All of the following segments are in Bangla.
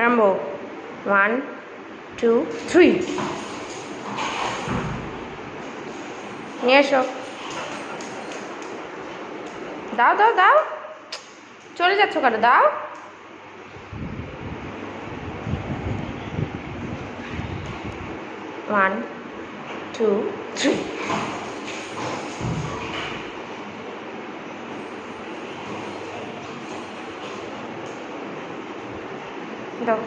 আরম্ভ ওয়ান টু থ্রি নিয়ে এসো। দাও দাও দাও। চলে যাচ্ছ কেন? দাও। ওয়ান টু থ্রি দাও।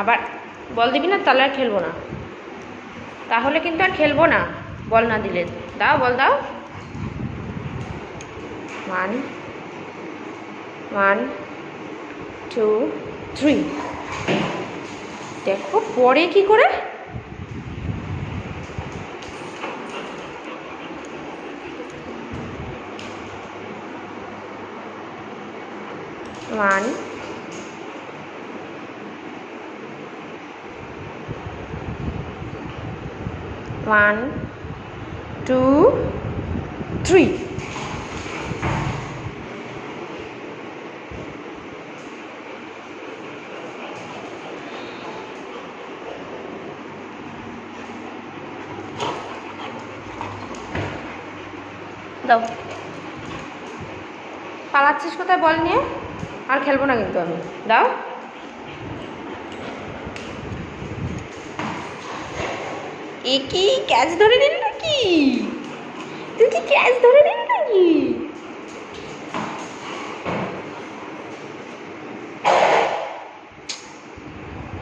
আবার বল দিবি না, তাহলে আর খেলব না। তাহলে কিন্তু আর খেলব না, বল না দিলে। দাও, বল দাও। ওয়ান ওয়ান টু থ্রি দেখো, পরে কি করে ওয়ান ওয়ান টু থ্রি দাও। পালাচ্ছিস কোথায় বল নিয়ে? আর খেলব না কিন্তু আমি। দাও। এ কি ক্যাচ ধরে নিল নাকি? তুই কি ক্যাচ ধরে নিল নাকি?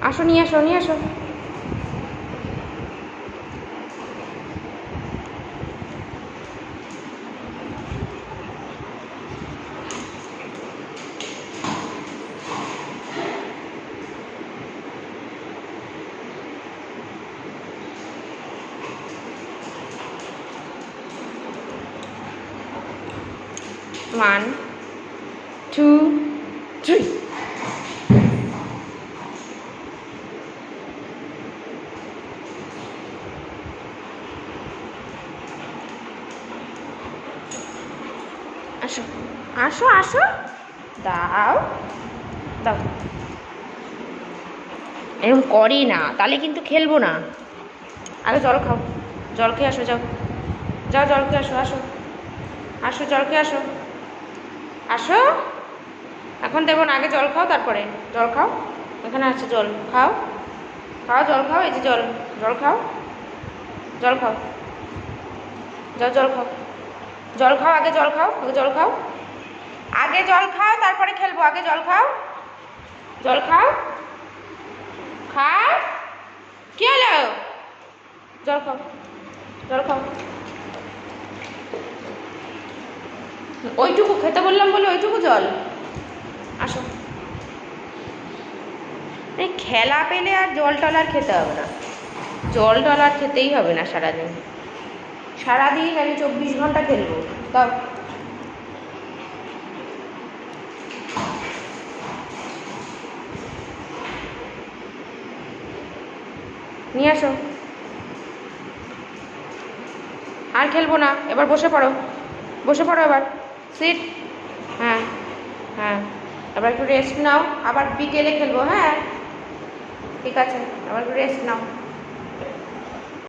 আসো, নিয়ে আসো নিয়ে আসো। ওয়ান টু থ্রি আসো আসো আসো। দাও দাও। এরকম করি না, তাহলে কিন্তু খেলব না। আগে জল খাও, জল খেয়ে আসো, যাও। যাও, জল খেয়ে আসো আসো। আসো, জল খেয়ে আসো। আসো। এখন দেবো না আগে জল খাও, তারপরে জল খাও। এখানে আছে জল, খাও। খাও, জল খাও, এই যে জল জল খাও। জল খাও। যাও জল খাও। জল খাও, আগে জল খাও, আগে জল খাও। আগে জল খাও, তারপরে খেলব, আগে জল খাও। জল খাও। খাও। কি হলো? জল খাও জল খাও। ওইটুকু খেতে বললাম বলে ওইটুকু জল। আসো। এই খেলা পেলে আর জল টল আর খেতে হবে না। জল টল আর খেতেই হবে না সারাদিন। সারাদিন আমি চব্বিশ ঘণ্টা খেলব। তা নিয়ে আসো। আর খেলব না। এবার বসে পড়ো। বসে পড়ো এবার। সিট হ্যাঁ হ্যাঁ। আবার একটু রেস্ট নাও। আবার বিকেলে খেলব হ্যাঁ? ঠিক আছে, আবার একটু রেস্ট নাও।